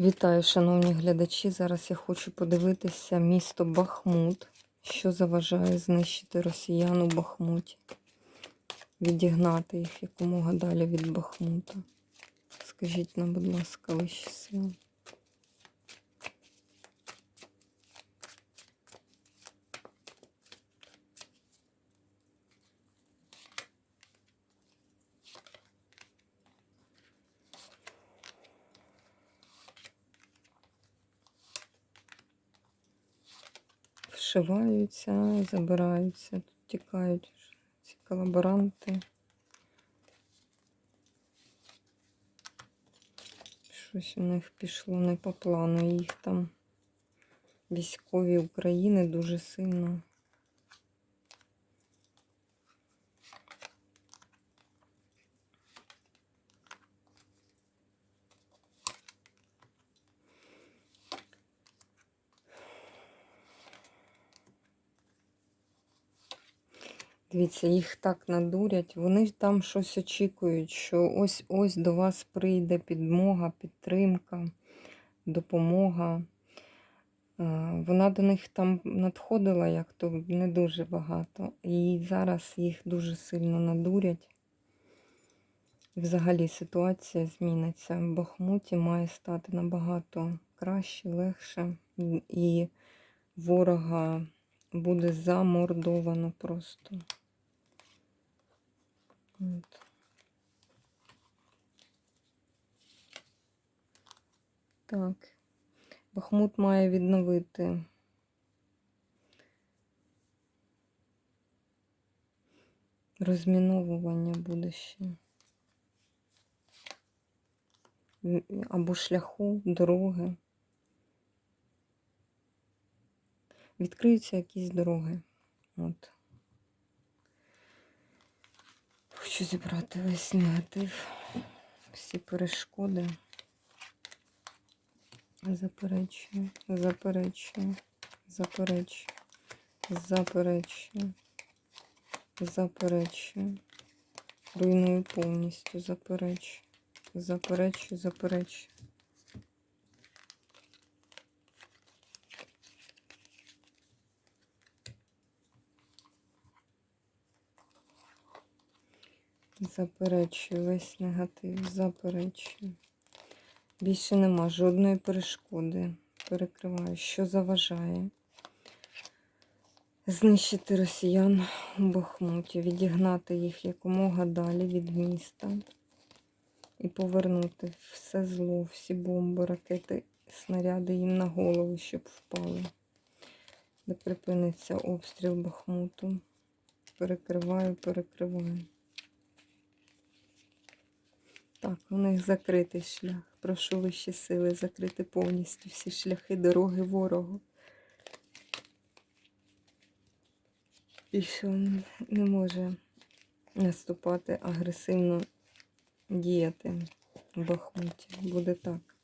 Вітаю, шановні глядачі. Зараз я хочу подивитися місто Бахмут, що заважає знищити росіян у Бахмуті, відігнати їх якомога далі від Бахмута. Скажіть нам, будь ласка, вищі сили. Вшиваються, забираються, тут тікають ці колаборанти. Щось у них пішло не по плану. Їх там військові України дуже сильно. Дивіться, їх так надурять. Вони ж там щось очікують, що ось ось до вас прийде підмога, підтримка, допомога. Е, Вона до них там надходила як то не дуже багато. І зараз їх дуже сильно надурять. І взагалі ситуація зміниться. В Бахмуті має стати набагато краще, легше. І ворога буде замордовано просто. От. Так. Бахмут має відновити. Розміновування буде ще. Або шляху, дороги. Відкриються якісь дороги. От. Хочу зібрати весь негатив, всі перешкоди. Заперечую, заперечую, заперечую, заперечую, заперечую. Руйную повністю, заперечую, заперечую, заперечую. Заперечую весь негатив, заперечую. Більше нема жодної перешкоди. Перекриваю, що заважає знищити росіян у Бахмуті, відігнати їх якомога далі від міста і повернути все зло, всі бомби, ракети, снаряди їм на голову, щоб впали. Де припиниться обстріл Бахмуту. Перекриваю, перекриваю. Так, у них закритий шлях. Прошу вищі сили закрити повністю всі шляхи дороги ворогу. І що не може наступати агресивно діяти в Бахмуті. Буде так.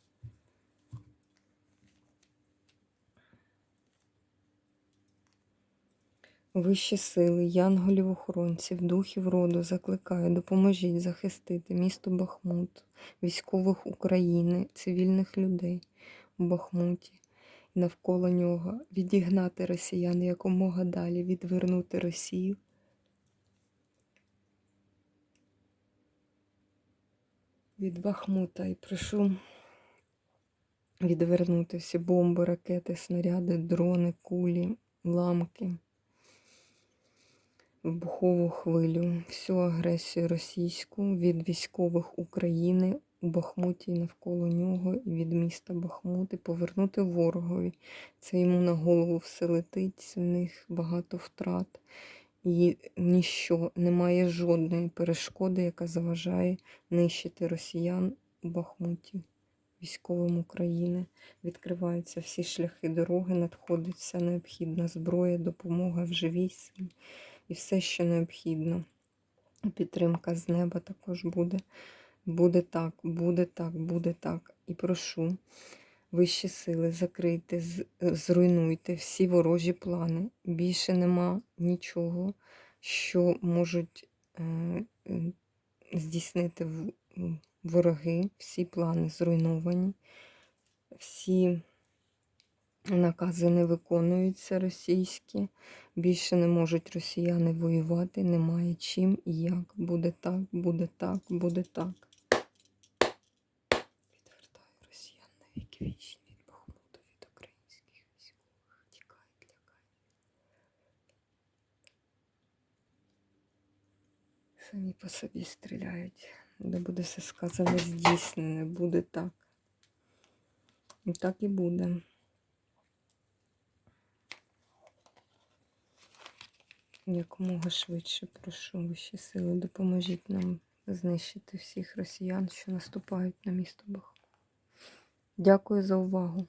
Вищі сили, янголів охоронців, духів роду закликаю, допоможіть захистити місто Бахмут, військових України, цивільних людей у Бахмуті. І навколо нього, відігнати росіян якомога далі, відвернути Росію. Від Бахмута і прошу відвернути всі бомби, ракети, снаряди, дрони, кулі, ламки вибухову хвилю, всю агресію російську від військових України у Бахмуті і навколо нього, і від міста Бахмут, і повернути ворогові. Це йому на голову все летить, в них багато втрат. І ніщо, немає жодної перешкоди, яка заважає нищити росіян у Бахмуті, військовим України. Відкриваються всі шляхи дороги, надходить вся необхідна зброя, допомога в живій силі і все, що необхідно. Підтримка з неба також буде. Буде так, буде так, буде так. І прошу вищі сили закрийте, зруйнуйте всі ворожі плани. Більше нема нічого, що можуть е, здійснити вороги. Всі плани зруйновані. всі накази не виконуються російські. Більше не можуть росіяни воювати, немає чим і як. Буде так, буде так, буде так. Відвертаю росіян на віки вічні від Бахмуту, від українських військових. Тікають, лякають. Самі по собі стріляють. Де буде все сказане здійснене, буде так. І так і буде. Якомога швидше прошу вищі сили, допоможіть нам знищити всіх росіян, що наступають на місто Бахмут. Дякую за увагу.